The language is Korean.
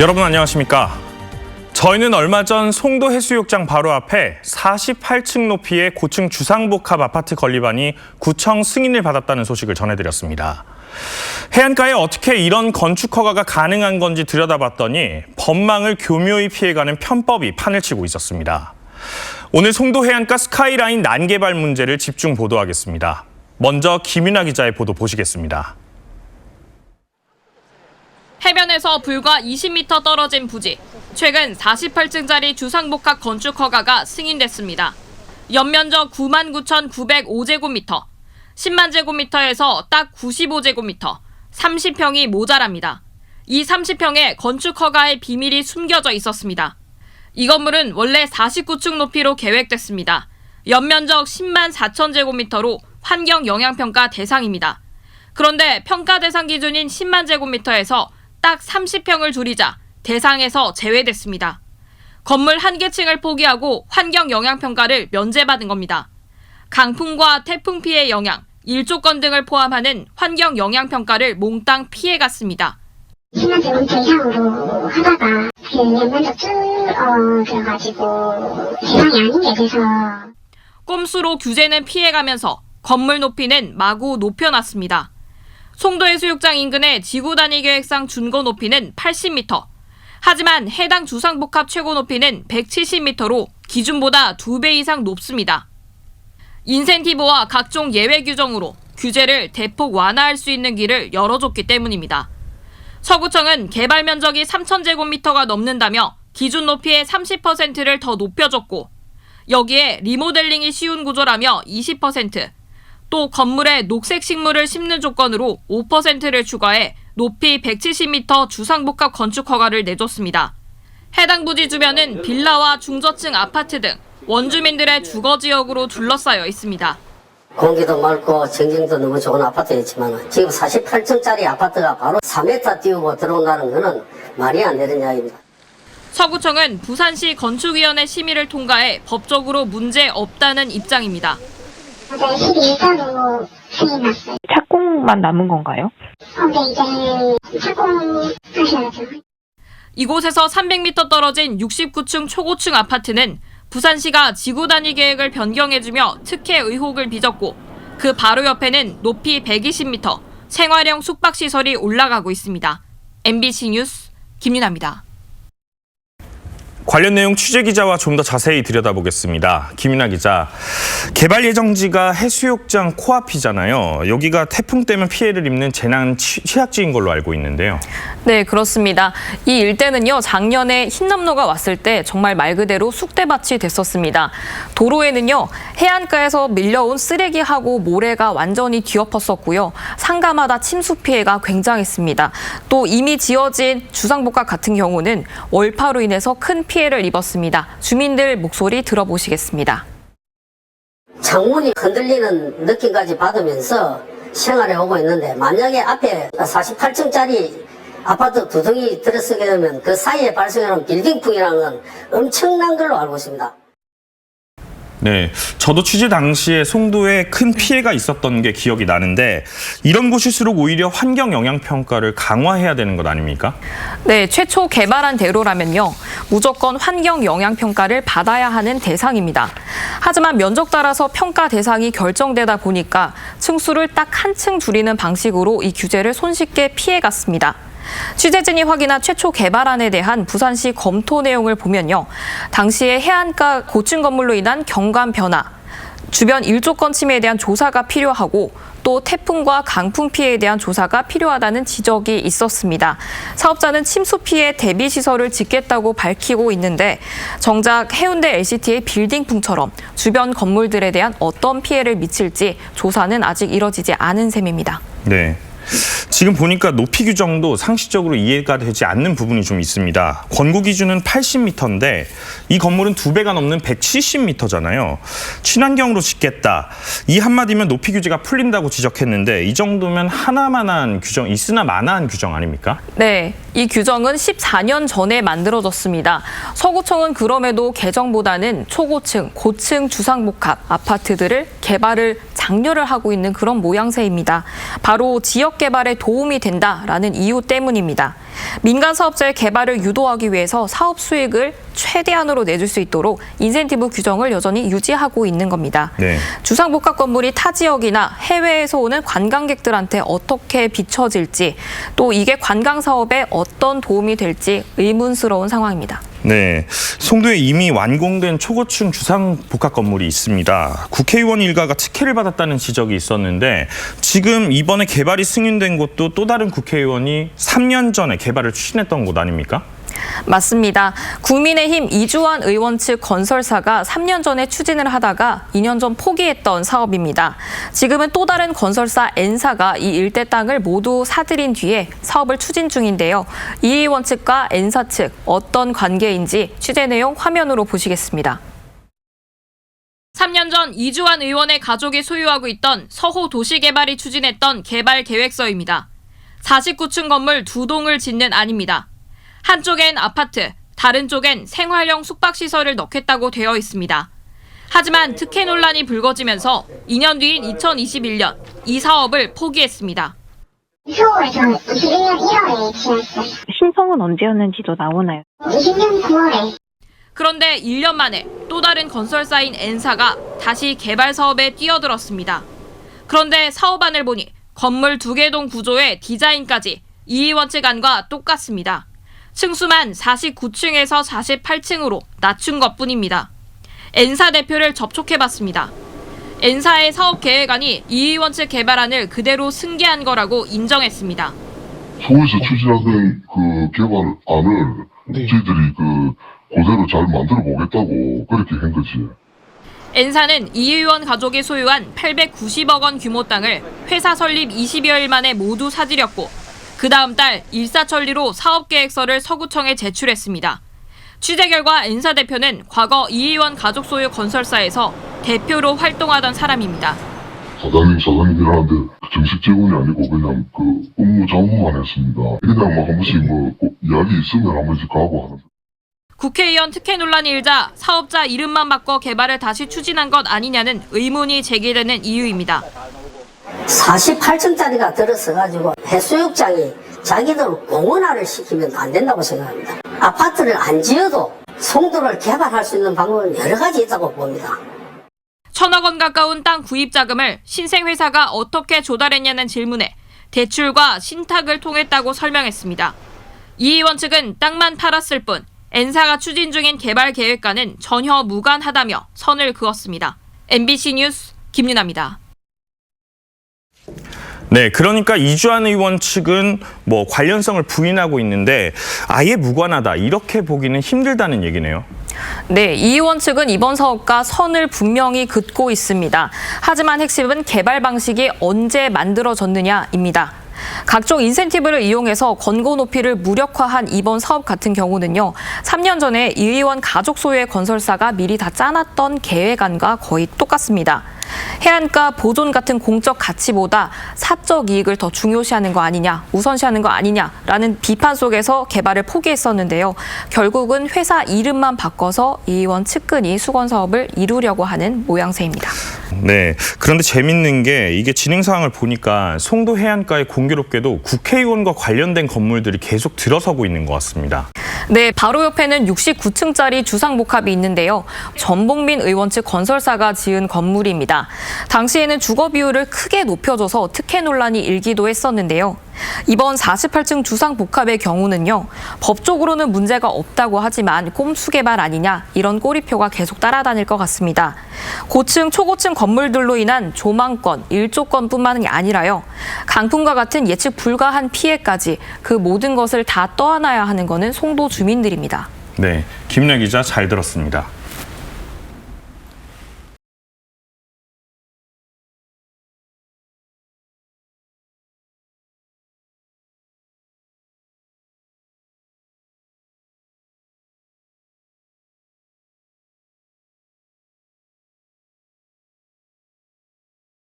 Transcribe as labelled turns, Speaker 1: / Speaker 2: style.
Speaker 1: 여러분 안녕하십니까? 저희는 얼마 전 송도 해수욕장 바로 앞에 48층 높이의 고층 주상복합 아파트 건립안이 구청 승인을 받았다는 소식을 전해드렸습니다. 해안가에 어떻게 이런 건축 허가가 가능한 건지 들여다봤더니 법망을 교묘히 피해가는 편법이 판을 치고 있었습니다. 오늘 송도 해안가 스카이라인 난개발 문제를 집중 보도하겠습니다. 먼저 김윤아 기자의 보도 보시겠습니다.
Speaker 2: 해변에서 불과 20m 떨어진 부지. 최근 48층짜리 주상복합 건축 허가가 승인됐습니다. 연면적 99,905제곱미터, 10만 제곱미터에서 딱 95제곱미터, 30평이 모자랍니다. 이 30평에 건축 허가의 비밀이 숨겨져 있었습니다. 이 건물은 원래 49층 높이로 계획됐습니다. 연면적 10만 4천 제곱미터로 환경 영향평가 대상입니다. 그런데 평가 대상 기준인 10만 제곱미터에서 딱 30평을 줄이자 대상에서 제외됐습니다. 건물 한 개층을 포기하고 환경 영향 평가를 면제받은 겁니다. 강풍과 태풍 피해 영향, 일조권 등을 포함하는 환경 영향 평가를 몽땅 피해 갔습니다.
Speaker 3: 10만 제곱미터 이상으로 하다가 그 연면적 줄어들어가지고 대상이 아닌 게 돼서
Speaker 2: 꼼수로 규제는 피해가면서 건물 높이는 마구 높여놨습니다. 송도 해수욕장 인근의 지구 단위 계획상 준고 높이는 80m. 하지만 해당 주상복합 최고 높이는 170m로 기준보다 2배 이상 높습니다. 인센티브와 각종 예외 규정으로 규제를 대폭 완화할 수 있는 길을 열어줬기 때문입니다. 서구청은 개발 면적이 3,000제곱미터가 넘는다며 기준 높이의 30%를 더 높여줬고 여기에 리모델링이 쉬운 구조라며 20%, 또 건물에 녹색 식물을 심는 조건으로 5%를 추가해 높이 170m 주상복합 건축 허가를 내줬습니다. 해당 부지 주변은 빌라와 중저층 아파트 등 원주민들의 주거 지역으로 둘러싸여 있습니다.
Speaker 4: 공기도 맑고 전경도 너무 좋은 아파트였지만 지금 48층짜리 아파트가 바로 4m 띄우고 들어온다는 것은 말이 안 되는 이야기입니다.
Speaker 2: 서구청은 부산시 건축위원회 심의를 통과해 법적으로 문제 없다는 입장입니다.
Speaker 3: 어제 12일자로 승인 났어요.
Speaker 5: 착공만 남은 건가요?
Speaker 3: 어, 근데 이제 착공하셔야죠.
Speaker 2: 이곳에서 300m 떨어진 69층 초고층 아파트는 부산시가 지구 단위 계획을 변경해주며 특혜 의혹을 빚었고 그 바로 옆에는 높이 120m 생활형 숙박시설이 올라가고 있습니다. MBC 뉴스 김윤아입니다.
Speaker 1: 관련 내용 취재 기자와 좀 더 자세히 들여다보겠습니다. 김윤아 기자. 개발 예정지가 해수욕장 코앞이잖아요. 여기가 태풍 때문에 피해를 입는 재난 취- 취약지인 걸로 알고 있는데요.
Speaker 2: 네, 그렇습니다. 이 일대는요, 작년에 흰남노가 왔을 때 정말 말 그대로 쑥대밭이 됐었습니다. 도로에는요, 해안가에서 밀려온 쓰레기하고 모래가 완전히 뒤엎었었고요. 상가마다 침수 피해가 굉장했습니다. 또 이미 지어진 주상복합 같은 경우는 월파로 인해서 큰 피해 를 입었습니다. 주민들 목소리 들어보시겠습니다.
Speaker 4: 창문이 흔들리는 느낌까지 받으면서 생활해 오고 있는데 만약에 앞에 48층짜리 아파트 두 동이 들어서게 되면 그 사이에 발생하는 빌딩풍이라는 건 엄청난 걸로 알고 있습니다.
Speaker 1: 네, 저도 취재 당시에 송도에 큰 피해가 있었던 게 기억이 나는데 이런 곳일수록 오히려 환경 영향 평가를 강화해야 되는 것 아닙니까?
Speaker 2: 네, 최초 개발한 대로라면요. 무조건 환경 영향 평가를 받아야 하는 대상입니다. 하지만 면적 따라서 평가 대상이 결정되다 보니까 층수를 딱 한 층 줄이는 방식으로 이 규제를 손쉽게 피해 갔습니다. 취재진이 확인한 최초 개발안에 대한 부산시 검토 내용을 보면요. 당시에 해안가 고층 건물로 인한 경관 변화, 주변 일조권 침해에 대한 조사가 필요하고 또 태풍과 강풍 피해에 대한 조사가 필요하다는 지적이 있었습니다. 사업자는 침수 피해 대비 시설을 짓겠다고 밝히고 있는데 정작 해운대 LCT의 빌딩풍처럼 주변 건물들에 대한 어떤 피해를 미칠지 조사는 아직 이뤄지지 않은 셈입니다.
Speaker 1: 네. 지금 보니까 높이 규정도 상식적으로 이해가 되지 않는 부분이 좀 있습니다. 권고 기준은 80m인데 이 건물은 두 배가 넘는 170m잖아요. 친환경으로 짓겠다. 이 한마디면 높이 규제가 풀린다고 지적했는데 이 정도면 하나만한 규정, 있으나 마나한 규정 아닙니까?
Speaker 2: 네, 이 규정은 14년 전에 만들어졌습니다. 서구청은 그럼에도 개정보다는 초고층, 고층 주상복합 아파트들을 개발을 장려를 하고 있는 그런 모양새입니다. 바로 지역 지역 개발에 도움이 된다라는 이유 때문입니다. 민간 사업자의 개발을 유도하기 위해서 사업 수익을 최대한으로 내줄 수 있도록 인센티브 규정을 여전히 유지하고 있는 겁니다.
Speaker 1: 네.
Speaker 2: 주상복합 건물이 타 지역이나 해외에서 오는 관광객들한테 어떻게 비춰질지 또 이게 관광 사업에 어떤 도움이 될지 의문스러운 상황입니다.
Speaker 1: 네, 송도에 이미 완공된 초고층 주상 복합 건물이 있습니다. 국회의원 일가가 특혜를 받았다는 지적이 있었는데 지금 이번에 개발이 승인된 곳도 또 다른 국회의원이 3년 전에 개발을 추진했던 곳 아닙니까?
Speaker 2: 맞습니다. 국민의힘 이주환 의원 측 건설사가 3년 전에 추진을 하다가 2년 전 포기했던 사업입니다. 지금은 또 다른 건설사 N사가 이 일대 땅을 모두 사들인 뒤에 사업을 추진 중인데요. 이 의원 측과 N사 측 어떤 관계인지 취재 내용 화면으로 보시겠습니다. 3년 전 이주환 의원의 가족이 소유하고 있던 서호 도시개발이 추진했던 개발 계획서입니다. 49층 건물 두 동을 짓는 안입니다. 한쪽엔 아파트, 다른 쪽엔 생활형 숙박시설을 넣겠다고 되어 있습니다. 하지만 특혜 논란이 불거지면서 2년 뒤인 2021년 이 사업을 포기했습니다.
Speaker 3: 서울에서는 21년 1월에 지났어요.
Speaker 5: 신청은 언제였는지도 나오나요?
Speaker 3: 20년 9월에
Speaker 2: 그런데 1년 만에 또 다른 건설사인 N사가 다시 개발 사업에 뛰어들었습니다. 그런데 사업안을 보니 건물 두 개 동 구조의 디자인까지 이의원 측 안과 똑같습니다. 층수만 49층에서 48층으로 낮춘 것 뿐입니다. N사 대표를 접촉해봤습니다. N사의 사업 계획안이 이 의원 측 개발안을 그대로 승계한 거라고 인정했습니다.
Speaker 6: 서울에서 추진하던 그 개발안을 저희들이 그 그대로 잘 만들어 보겠다고 그렇게 한 거지.
Speaker 2: N사는 이 의원 가족이 소유한 890억 원 규모 땅을 회사 설립 20여일 만에 모두 사들였고 그 다음 달 일사천리로 사업계획서를 서구청에 제출했습니다. 취재 결과 N사 대표는 과거 이 의원 가족 소유 건설사에서 대표로 활동하던 사람입니다.
Speaker 6: 사장님, 사장님이라는데 정식 직원이 아니고 그냥 그 업무 자문만 했습니다. 그냥 뭐한 번씩 뭐꼭 이야기 있으면 한 번씩 가고 하는.
Speaker 2: 국회의원 특혜 논란이 일자 사업자 이름만 바꿔 개발을 다시 추진한 것 아니냐는 의문이 제기되는 이유입니다.
Speaker 4: 48층짜리가 들어서가지고 해수욕장이 자기들 공원화를 시키면 안 된다고 생각합니다. 아파트를 안 지어도 송도를 개발할 수 있는 방법은 여러 가지 있다고 봅니다.
Speaker 2: 천억 원 가까운 땅 구입 자금을 신생회사가 어떻게 조달했냐는 질문에 대출과 신탁을 통했다고 설명했습니다. 이 의원 측은 땅만 팔았을 뿐 N사가 추진 중인 개발 계획과는 전혀 무관하다며 선을 그었습니다. MBC 뉴스 김윤아입니다.
Speaker 1: 네, 그러니까 이주환 의원 측은 뭐 관련성을 부인하고 있는데 아예 무관하다 이렇게 보기는 힘들다는 얘기네요.
Speaker 2: 네, 이 의원 측은 이번 사업과 선을 분명히 긋고 있습니다. 하지만 핵심은 개발 방식이 언제 만들어졌느냐입니다. 각종 인센티브를 이용해서 권고 높이를 무력화한 이번 사업 같은 경우는요. 3년 전에 이 의원 가족 소유의 건설사가 미리 다 짜놨던 계획안과 거의 똑같습니다. 해안가 보존 같은 공적 가치보다 사적 이익을 더 중요시하는 거 아니냐, 우선시하는 거 아니냐라는 비판 속에서 개발을 포기했었는데요. 결국은 회사 이름만 바꿔서 이 의원 측근이 수건 사업을 이루려고 하는 모양새입니다.
Speaker 1: 네, 그런데 재밌는 게 이게 진행 상황을 보니까 송도 해안가에 공교롭게도 국회의원과 관련된 건물들이 계속 들어서고 있는 것 같습니다.
Speaker 2: 네, 바로 옆에는 69층짜리 주상복합이 있는데요. 전봉민 의원 측 건설사가 지은 건물입니다. 당시에는 주거 비율을 크게 높여줘서 특혜 논란이 일기도 했었는데요. 이번 48층 주상복합의 경우는요. 법적으로는 문제가 없다고 하지만 꼼수 개발 아니냐 이런 꼬리표가 계속 따라다닐 것 같습니다. 고층, 초고층 건물들로 인한 조망권, 일조권뿐만이 아니라요. 강풍과 같은 예측 불가한 피해까지 그 모든 것을 다 떠안아야 하는 것은 송도 주민들입니다.
Speaker 1: 네, 김래 기자 잘 들었습니다.